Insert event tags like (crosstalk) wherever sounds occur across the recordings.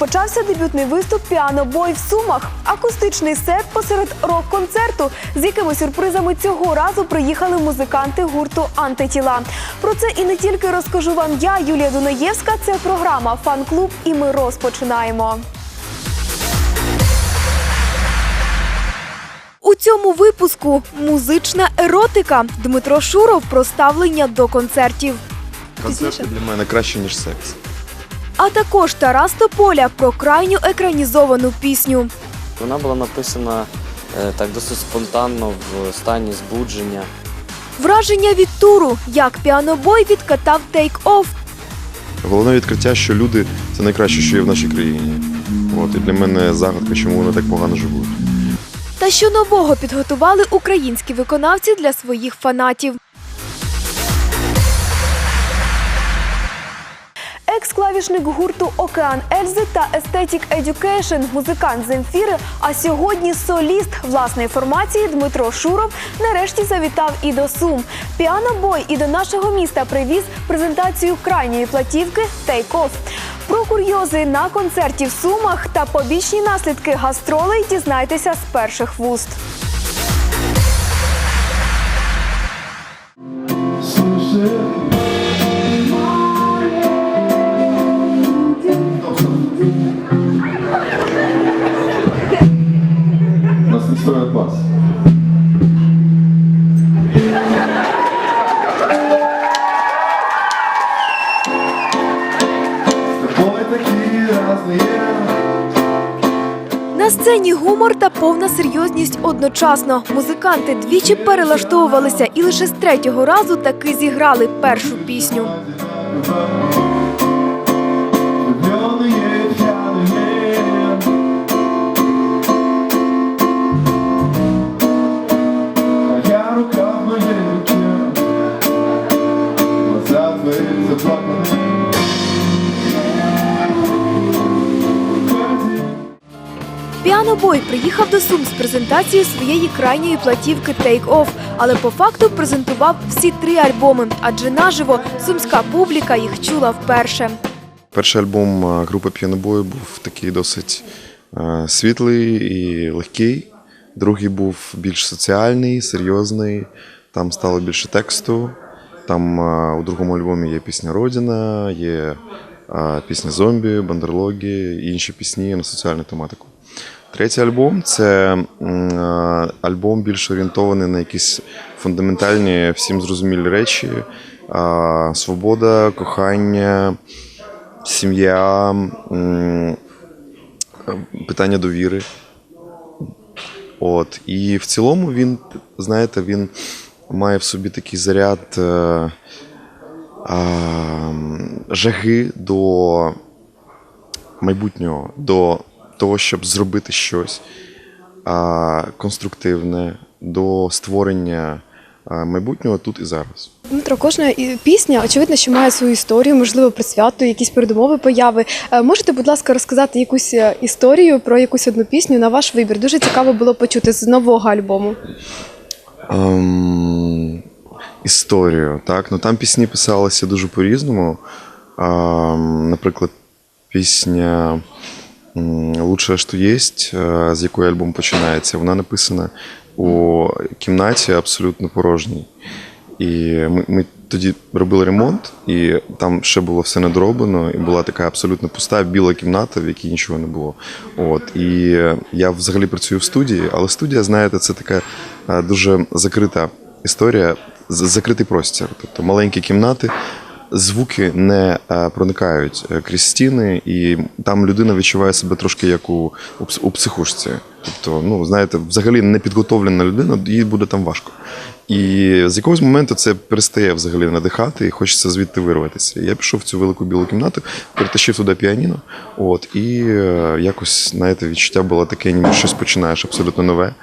розпочався дебютний виступ піанобой в Сумах. Акустичний сет посеред рок-концерту, з якими сюрпризами цього разу приїхали музиканти гурту Антитіла. Про це і не тільки розкажу вам я, Юлія Дунаєвська. Це програма Фан-клуб, і ми розпочинаємо. У цьому випуску музична еротика. Дмитро Шуров про ставлення до концертів. Концерти для мене краще, ніж секс. А також Тарас Тополя про крайню екранізовану пісню. Вона була написана е, так досить спонтанно в стані збудження. Враження від туру, як піанобой відкатав тейк-офф. Головне відкриття, що люди це найкраще, що є в нашій країні. От і для мене загадка, чому вони так погано живуть. Та що нового підготували українські виконавці для своїх фанатів. Екс-клавішник гурту Океан Ельзи та Естетік Education, музикант Земфіри, а сьогодні соліст власної формації Дмитро Шуров нарешті завітав і до Сум. Піанобой і до нашого міста привіз презентацію крайньої платівки Off. Про курйози на концерті в Сумах та побічні наслідки гастролей дізнайтеся з перших вуст. Сцені гумор та повна серйозність одночасно. Музиканти двічі перелаштовувалися і лише з третього разу таки зіграли першу пісню. Піанобой приїхав до Сум з презентацією своєї крайньої платівки Take Off, але по факту презентував всі три альбоми, адже наживо сумська публіка їх чула вперше. Перший альбом е, групи П'янобою був такий досить е, світлий і легкий. Другий був більш соціальний, серйозний. Там стало більше тексту. Там е, у другому альбомі є пісня Родина, є пісня Зомбі, Бандерлоги і інші пісні на соціальну тематику. Третій альбом це е, альбом більш орієнтований на якісь фундаментальні, всім зрозумілі речі: свобода, кохання, сім'я, питання довіри. От. І в цілому він, знаєте, він має в собі такий заряд е, а, жаги до майбутнього, до того, щоб зробити щось а, конструктивне, до створення майбутнього тут і зараз. Дмитро, кожна пісня, очевидно, що має свою історію, можливо, присвяту, якісь передумови появи. Е, Можете, будь ласка, розказати якусь е, історію про якусь одну пісню на ваш вибір? Дуже цікаво було почути з нового альбому. Ем, історію. Так? Ну, там пісні писалися дуже по-різному. Ем, наприклад, пісня м, Лучше, що є, з якої альбом починається, вона написана у кімнаті абсолютно порожній. І ми, ми тоді робили ремонт, і там ще було все недороблено, і була така абсолютно пуста біла кімната, в якій нічого не було. От і я взагалі працюю в студії, але студія, знаєте, це така е, дуже закрита історія, закритий простір. Тобто маленькі кімнати, звуки не е, проникають е, крізь стіни, і там людина відчуває себе трошки як у, у, психушці. Тобто, ну знаєте, взагалі не підготовлена людина, їй буде там важко. І з якогось моменту це перестає взагалі надихати, і хочеться звідти вирватися. Я пішов в цю велику білу кімнату, перетащив туди піаніно. От, і е, якось, знаєте, відчуття було таке, ніби щось починаєш абсолютно нове.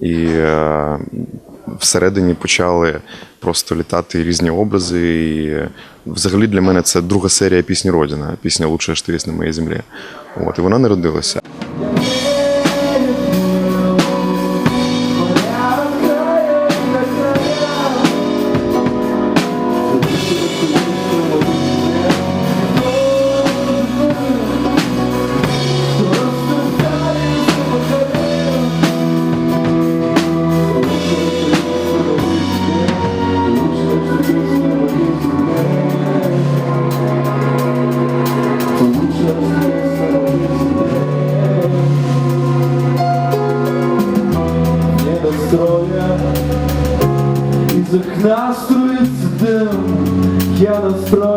І всередині почали просто літати різні образи. І е, взагалі для мене це друга серія пісні Родина, пісня Лучше, що є на моїй землі. От, і вона народилася.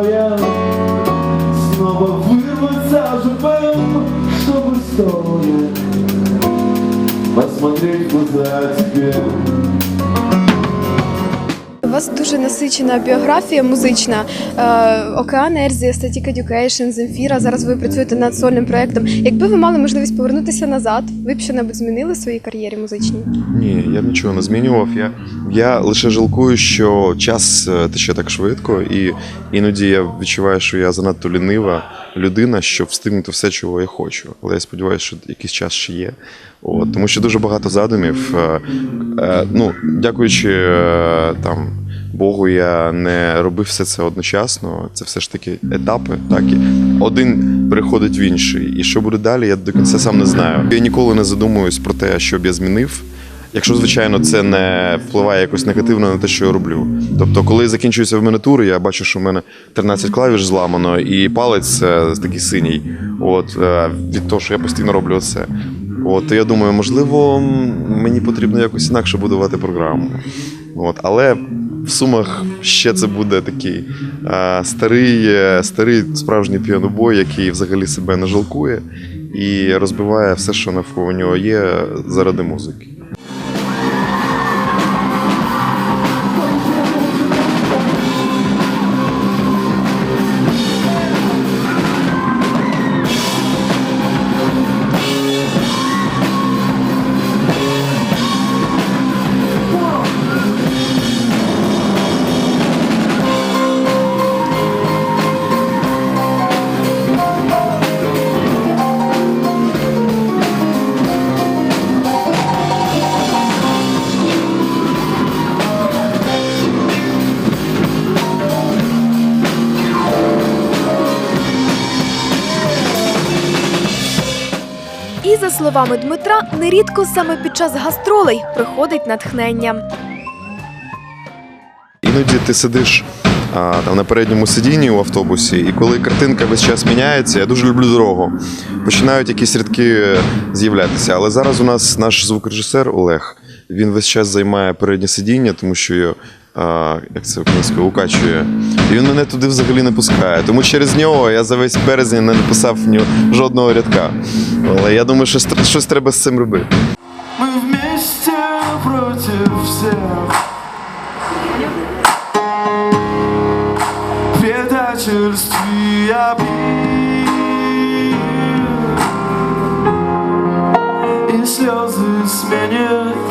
настроен Снова вырваться живым, чтобы стоя Посмотреть в глаза тебе У вас дуже насичена біографія музична. Е, Океан Ельзи, Static Education, Земфіра. Зараз ви працюєте над сольним проєктом. Якби ви мали можливість повернутися назад, ви б що-небудь змінили в своїй кар'єрі музичній? Ні, я б нічого не змінював. Я, я лише жалкую, що час е, тече так швидко, і іноді я відчуваю, що я занадто лінива людина, щоб встигнути все, чого я хочу. Але я сподіваюся, що якийсь час ще є. От, тому що дуже багато задумів. Е, е, ну, дякуючи там. Богу, я не робив все це одночасно. Це все ж таки етапи. Так і один переходить в інший. І що буде далі, я до кінця сам не знаю. Я ніколи не задумуюсь про те, що б я змінив. Якщо, звичайно, це не впливає якось негативно на те, що я роблю. Тобто, коли закінчується в мене тур, я бачу, що в мене 13 клавіш зламано, і палець е, такий синій. От е, від того, що я постійно роблю це. От я думаю, можливо, мені потрібно якось інакше будувати програму. От, але в сумах ще це буде такий е, старий, е, старий справжній піанобой, який взагалі себе не жалкує і розбиває все, що навколо нього є, заради музики. Словами Дмитра, нерідко саме під час гастролей приходить натхнення. Іноді ти сидиш а, там на передньому сидінні у автобусі, і коли картинка весь час міняється, я дуже люблю дорогу. Починають якісь рядки з'являтися. Але зараз у нас наш звукорежисер Олег. Він весь час займає переднє сидіння, тому що а, як це українською, укачує. І він мене туди взагалі не пускає. Тому через нього я за весь березень не написав жодного рядка. Але я думаю, що щось, треба з цим робити. Мы вместе против всех Предательстве обид И слезы сменят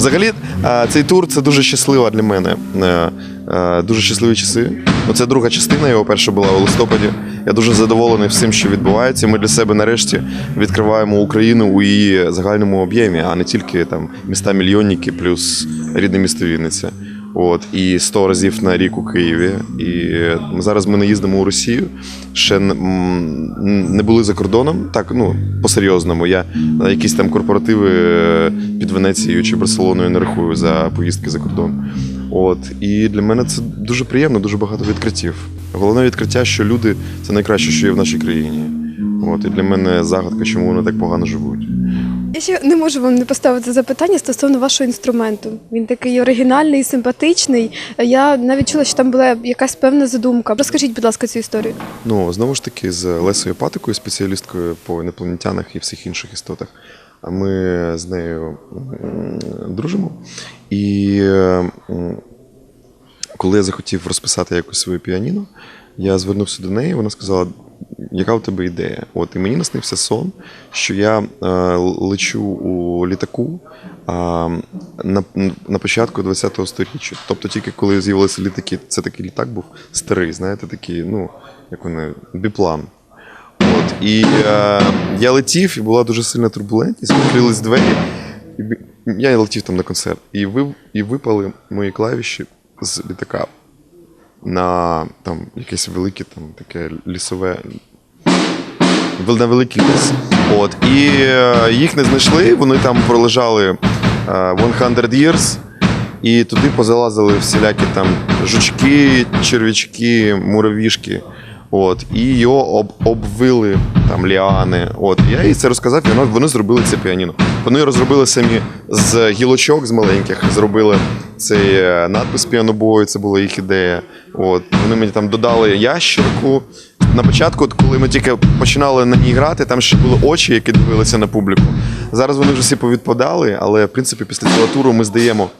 Взагалі, е, цей тур це дуже щаслива для мене. е, е, Дуже щасливі часи. Оце Це друга частина, його перша була у листопаді. Я дуже задоволений всім, що відбувається. Ми для себе нарешті відкриваємо Україну у її загальному об'ємі, а не тільки там міста мільйонники плюс рідне місто Вінниця. От і 100 разів на рік у Києві. І зараз ми не їздимо у Росію. Ще не були за кордоном. Так, ну по-серйозному. Я якісь там корпоративи е, під Венецією чи Барселоною не рахую за поїздки за кордон. От і для мене це дуже приємно, дуже багато відкриттів. Головне відкриття, що люди це найкраще, що є в нашій країні. От і для мене загадка, чому вони так погано живуть. Я ще не можу вам не поставити запитання стосовно вашого інструменту. Він такий оригінальний, симпатичний. Я навіть чула, що там була якась певна задумка. Розкажіть, будь ласка, цю історію. Ну, знову ж таки, з Лесою Патикою, спеціалісткою по інопланетянах і всіх інших істотах. Ми з нею дружимо. І коли я захотів розписати якось своє піаніно, я звернувся до неї, вона сказала, яка у тебе ідея? От, і мені наснився сон, що я е, лечу у літаку а, на, на початку ХХ століття. Тобто тільки коли з'явилися літаки, це такий літак був старий, знаєте, такий, ну, як вони, біплан. От, і е, я летів, і була дуже сильна турбулентність, відкрились двері. І я летів там на концерт, і, ви, і випали мої клавіші з літака на там, якесь велике там, таке лісове на великий ліс. От, і е, їх не знайшли, вони там пролежали е, 100 years, і туди позалазили всілякі там жучки, черв'ячки, муравішки. От, і його об, обвили там ліани. От, я їй це розказав, і вони зробили це піаніно. Вони розробили самі з гілочок з маленьких, зробили цей е, надпис піанобою, це була їх ідея. От, вони мені там додали ящерку. На початку, коли ми тільки починали на ній грати, там ще були очі, які дивилися на публіку. Зараз вони вже всі повідпадали, але в принципі після цього туру ми здаємо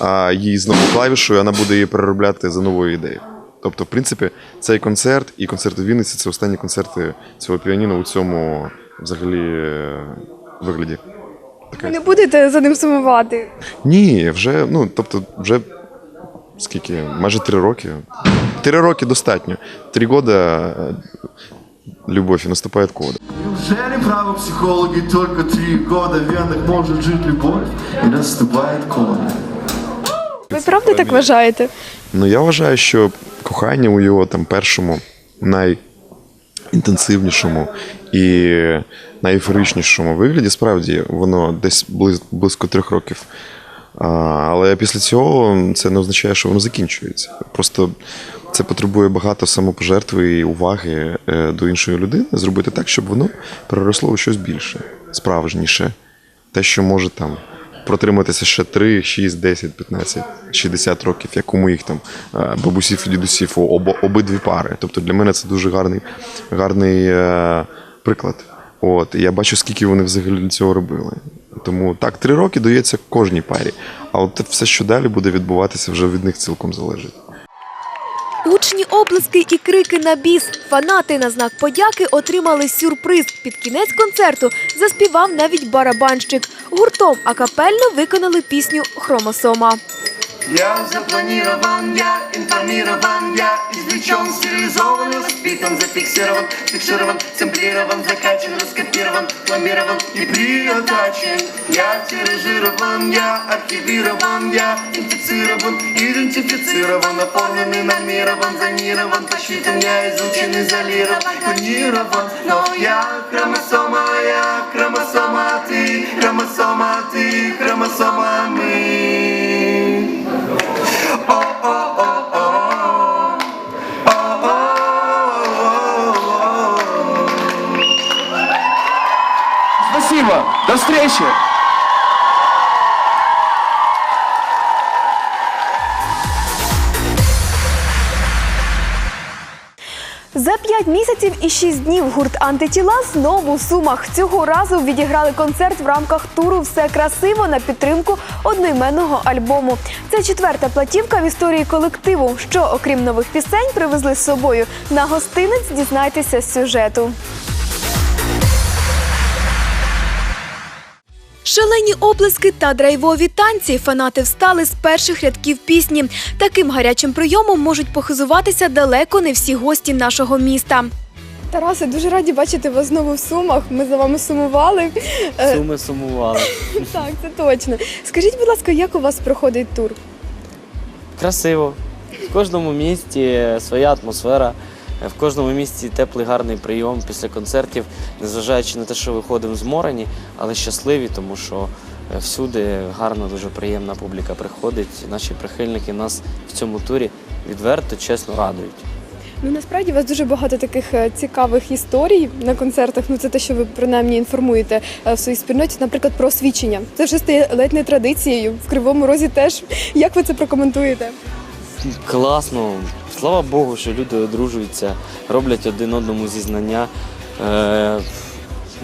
а, їй знову клавішу, і вона буде її переробляти за новою ідеєю. Тобто, в принципі, цей концерт і концерт у Вінниці це останні концерти цього піаніно у цьому взагалі е, вигляді. Ви не будете за ним сумувати? Ні, вже, ну, тобто, вже скільки? Майже три роки. Три роки достатньо. Три года е, любовь і наступає кода. Неужели правы психологи только три года в венах может жить любовь и наступает кода? Ви правда так вважаєте? Ну, я вважаю, що кохання у його там першому, найінтенсивнішому і найефоричнішому вигляді, справді, воно десь близько трьох років. Але після цього це не означає, що воно закінчується. Просто це потребує багато самопожертви і уваги е, до іншої людини, зробити так, щоб воно переросло у щось більше, справжніше. Те, що може там протриматися ще 3, 6, 10, 15, 60 років, як у моїх там е, бабусів і дідусів, обо, обидві пари. Тобто для мене це дуже гарний, гарний е, приклад. От, і я бачу, скільки вони взагалі для цього робили. Тому так, три роки дається кожній парі. А от все, що далі буде відбуватися, вже від них цілком залежить. Гучні оплески і крики на біс. Фанати на знак подяки отримали сюрприз. Під кінець концерту заспівав навіть барабанщик. Гуртом акапельно виконали пісню Хромосома. Я запланирован, я информирован, я извлечен, стерилизован, воспитан, зафиксирован, фиксирован, сэмплирован, закачан, раскопирован, пломбирован и приотачен. Я тиражирован, я архивирован, я инфицирован, идентифицирован, оформлен и нормирован, зонирован, посчитан, я изучен, изолирован, клонирован. Но я хромосома, я хромосома, ты, хромосома, ты, хромосома, мы. Спасибо, до встречи! За п'ять місяців і шість днів гурт антитіла знову в сумах. Цього разу відіграли концерт в рамках туру Все красиво на підтримку одноіменного альбому. Це четверта платівка в історії колективу. Що, окрім нових пісень, привезли з собою на гостинець. Дізнайтеся з сюжету. Шалені оплески та драйвові танці. Фанати встали з перших рядків пісні. Таким гарячим прийомом можуть похизуватися далеко не всі гості нашого міста. Тарасе, дуже раді бачити вас знову в Сумах. Ми за вами сумували. Е, Суми сумували. (laughs) Так, це точно. Скажіть, будь ласка, як у вас проходить тур? Красиво. В кожному місті своя атмосфера, в кожному місті теплий гарний прийом після концертів, незважаючи на те, що виходимо зморені, але щасливі, тому що е, всюди гарна, дуже приємна публіка приходить. Наші прихильники нас в цьому турі відверто, чесно радують. Ну насправді у вас дуже багато таких е, цікавих історій на концертах. Ну це те, що ви принаймні інформуєте е, в своїй спільноті, наприклад, про освічення. Це вже стає ледь не традицією. В кривому розі теж. Як ви це прокоментуєте? Класно. Слава Богу, що люди одружуються, роблять один одному зізнання. Е,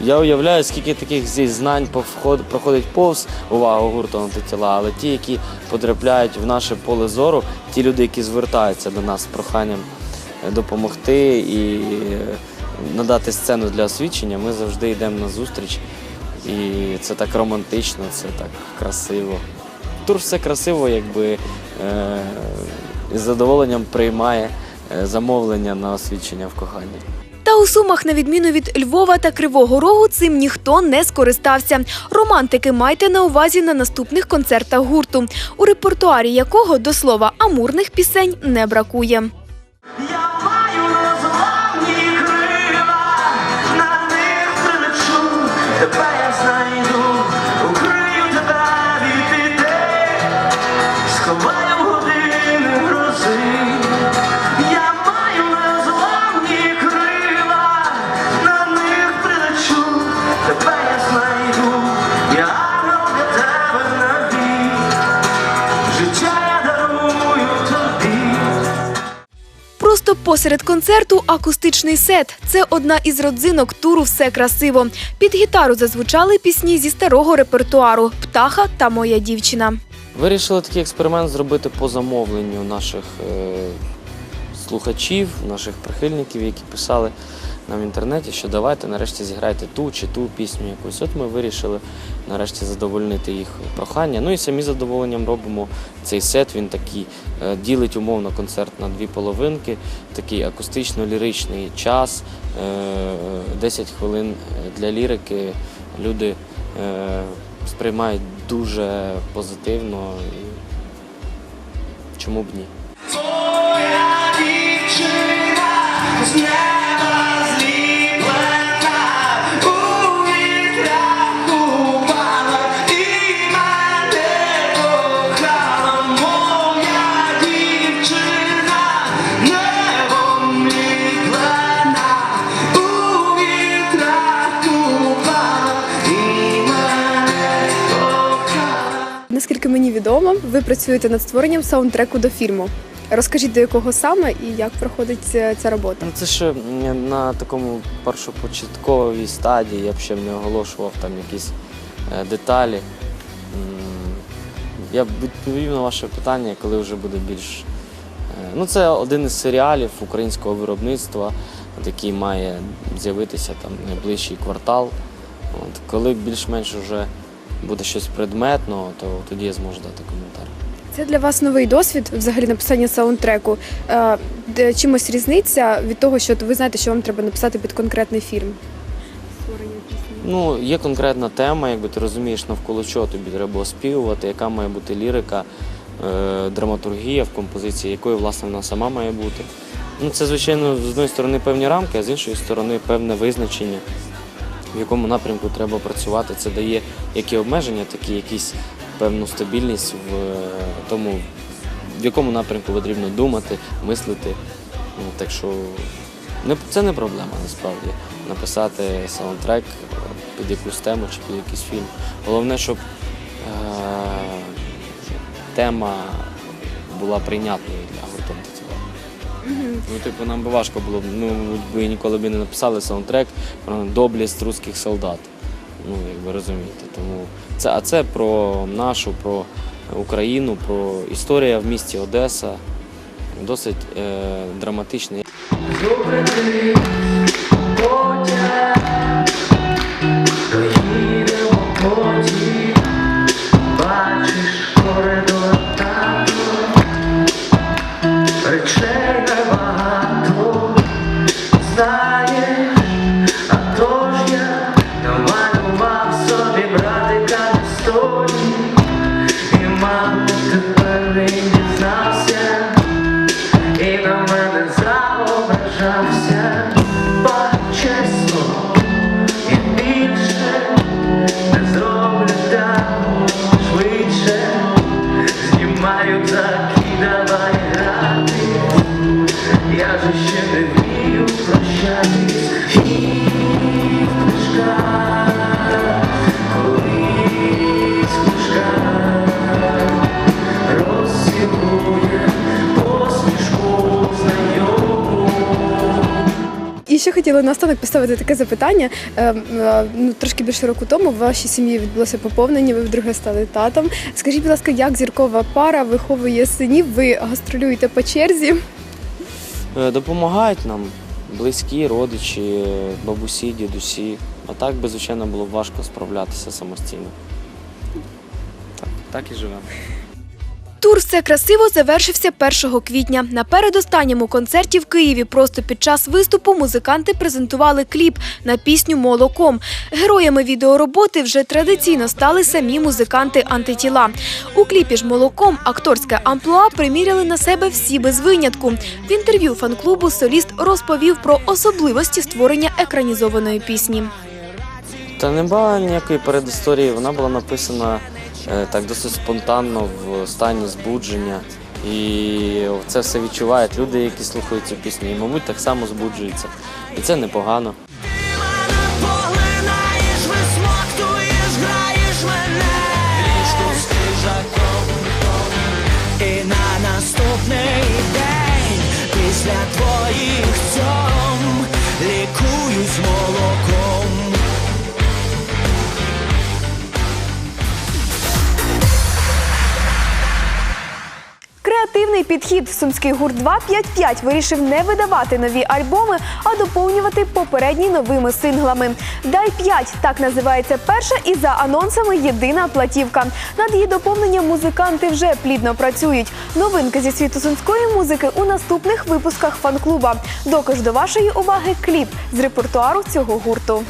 я уявляю, скільки таких зізнань повход- проходить повз увагу гурту антитіла, але ті, які потрапляють в наше поле зору, ті люди, які звертаються до нас з проханням е, допомогти і е, надати сцену для освічення, ми завжди йдемо на зустріч. І це так романтично, це так красиво. Тур все красиво, якби із задоволенням приймає е, замовлення на освідчення в коханні. Та у сумах, на відміну від Львова та Кривого Рогу, цим ніхто не скористався. Романтики майте на увазі на наступних концертах гурту, у репертуарі якого до слова амурних пісень не бракує. Посеред концерту акустичний сет. Це одна із родзинок туру Все красиво. Під гітару зазвучали пісні зі старого репертуару Птаха та Моя дівчина. Вирішили такий експеримент зробити по замовленню наших е, слухачів, наших прихильників, які писали нам в інтернеті, що давайте нарешті зіграйте ту чи ту пісню якусь. От ми вирішили нарешті задовольнити їх прохання. Ну і самі задоволенням робимо цей сет. Він такий е, ділить умовно концерт на дві половинки, такий акустично-ліричний час, е, 10 хвилин для лірики. Люди е, сприймають дуже позитивно. І чому б ні? Ви працюєте над створенням саундтреку до фільму. Розкажіть, до якого саме і як проходить е, ця робота? Ну, це ще на такому першопочатковій стадії, я б ще не оголошував там якісь е, деталі. Я відповів на ваше питання, коли вже буде більш. е, Ну, це один із серіалів українського виробництва, який має з'явитися там найближчий квартал. От, коли більш-менш вже буде щось предметного, то тоді я зможу дати коментар. Це для вас новий досвід, взагалі написання саундтреку. Е, чимось різниця від того, що ви знаєте, що вам треба написати під конкретний фільм. Створення пісні. Ну, є конкретна тема, якби ти розумієш, навколо чого тобі треба оспівувати, яка має бути лірика, е, драматургія в композиції, якою власне вона сама має бути. Ну, це, звичайно, з однієї сторони певні рамки, а з іншої сторони певне визначення, в якому напрямку треба працювати. Це дає як і обмеження, так і якісь певну стабільність в е, тому, в якому напрямку потрібно думати, мислити. Ну, Так що це не проблема насправді написати саундтрек під якусь тему чи під якийсь фільм. Головне, щоб е- тема була прийнятною для гурту. Ну, типу, нам би важко було ну, ми ніколи б не написали саундтрек про доблість русських солдат. Ну, як ви розумієте. Тому це, а це про нашу, про Україну, про історія в місті Одеса. Досить е, драматична. Хотіла наостанок поставити таке запитання. Е, е, Ну, трошки більше року тому в вашій сім'ї відбулося поповнення, ви вдруге стали татом. Скажіть, будь ласка, як зіркова пара виховує синів? Ви гастролюєте по черзі? Е, Допомагають нам близькі, родичі, бабусі, дідусі. А так би, звичайно, було б важко справлятися самостійно. Так, так і живемо. Тур все красиво завершився 1 квітня. На передостанньому концерті в Києві просто під час виступу музиканти презентували кліп на пісню Молоком. Героями відеороботи вже традиційно стали самі музиканти антитіла. У кліпі ж молоком акторське амплуа приміряли на себе всі без винятку. В інтерв'ю фан-клубу соліст розповів про особливості створення екранізованої пісні. Та не було ніякої передісторії, вона була написана так досить спонтанно в стані збудження. І це все відчувають люди, які слухають цю пісню, і, мабуть, так само збуджуються. І це непогано. І на наступний день Після твоїх цьом Лікуюсь Креативний підхід сумський гурт 255 вирішив не видавати нові альбоми, а доповнювати попередні новими синглами. Дай 5» – так називається перша і за анонсами єдина платівка. Над її доповненням музиканти вже плідно працюють. Новинки зі світу сумської музики у наступних випусках фан-клуба. Докаж до вашої уваги кліп з репертуару цього гурту.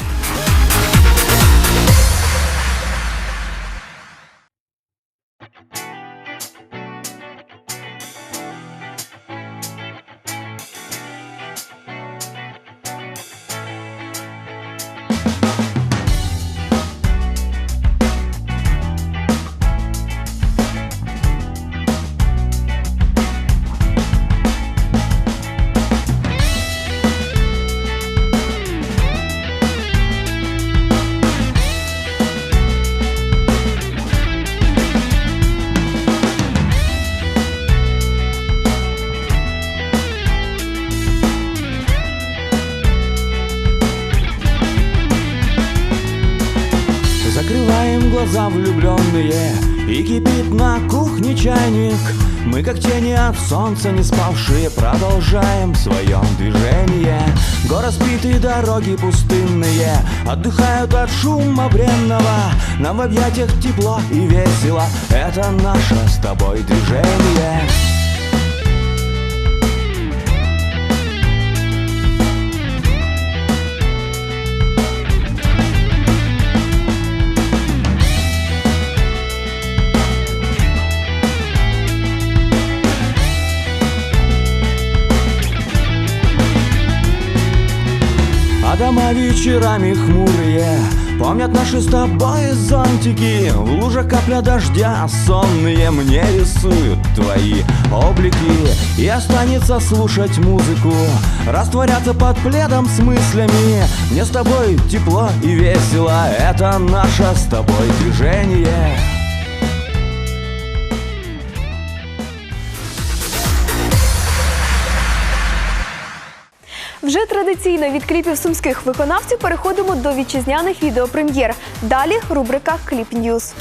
От солнца не спавшие Продолжаем в движение Город спит и дороги пустынные Отдыхают от шума бренного. Нам в объятиях тепло и весело Это наше с тобой движение вечерами хмурые. Помнят наши с тобой зонтики В лужах капля дождя сонные Мне рисуют твои облики. И останется слушать музыку. Растворяться под пледом с мыслями. Мне с тобой тепло и весело. Это наше с тобой движение традиційно від кліпів сумських виконавців переходимо до вітчизняних відеопрем'єр. Далі рубрика Кліп Ньюз.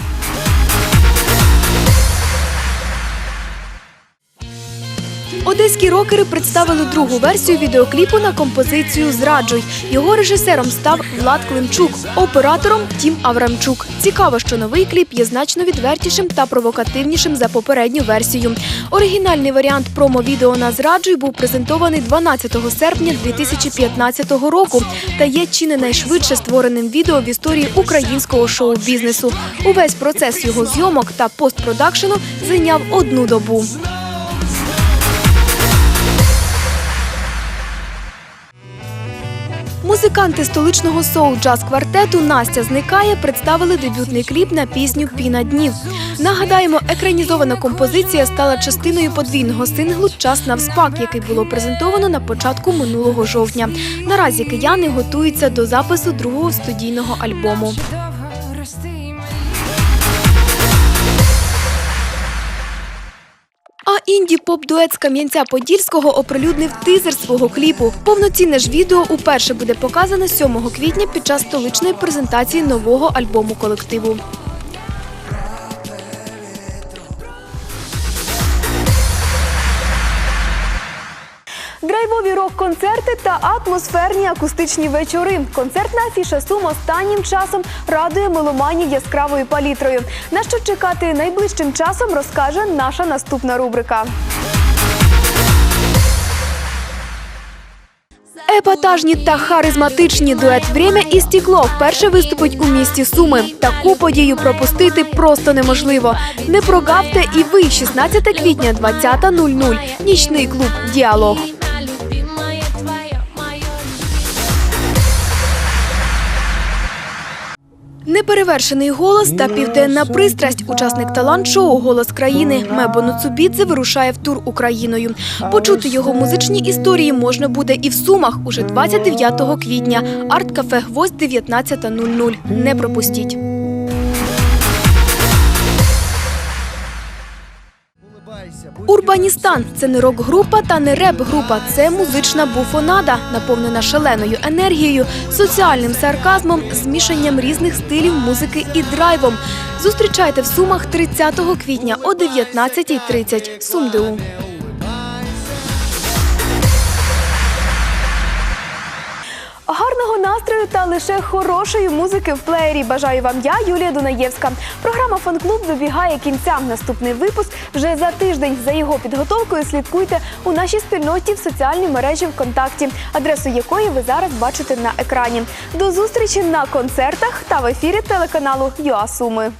Одеські рокери представили другу версію відеокліпу на композицію Зраджуй. Його режисером став Влад Климчук, оператором Тім Аврамчук. Цікаво, що новий кліп є значно відвертішим та провокативнішим за попередню версію. Оригінальний варіант промо-відео на Зраджуй був презентований 12 серпня 2015 року та є чи не найшвидше створеним відео в історії українського шоу-бізнесу. Увесь процес його зйомок та постпродакшену зайняв одну добу. Музиканти столичного соул джаз квартету Настя зникає представили дебютний кліп на пісню Піна днів. Нагадаємо, екранізована композиція стала частиною подвійного синглу Час навспак, який було презентовано на початку минулого жовтня. Наразі кияни готуються до запису другого студійного альбому. Інді поп дует з Кам'янця Подільського оприлюднив тизер свого кліпу. Повноцінне ж відео уперше буде показане 7 квітня під час столичної презентації нового альбому колективу. Драйвові рок-концерти та атмосферні акустичні вечори. Концертна афіша Сум останнім часом радує меломанів яскравою палітрою. На що чекати найближчим часом, розкаже наша наступна рубрика. Епатажні та харизматичні дует «Время і стекло вперше виступить у місті Суми. Таку подію пропустити просто неможливо. Не прогавте і ви 16 квітня 20.00. Нічний клуб Діалог. Неперевершений голос та південна пристрасть. Учасник талант-шоу Голос країни Мебо Нуцубідзе вирушає в тур Україною. Почути його музичні історії можна буде і в Сумах уже 29 квітня. Арт-кафе Гвоздь 19.00. Не пропустіть. Урбаністан це не рок-група та не реп-група. Це музична буфонада, наповнена шаленою енергією, соціальним сарказмом, змішанням різних стилів музики і драйвом. Зустрічайте в Сумах 30 квітня о 19.30. Сумдеу. Гарного настрою та лише хорошої музики в плеєрі. Бажаю вам я, Юлія Дунаєвська. Програма Фан-клуб добігає кінця. Наступний випуск вже за тиждень. За його підготовкою слідкуйте у нашій спільноті в соціальній мережі ВКонтакті, адресу якої ви зараз бачите на екрані. До зустрічі на концертах та в ефірі телеканалу ЮА Суми.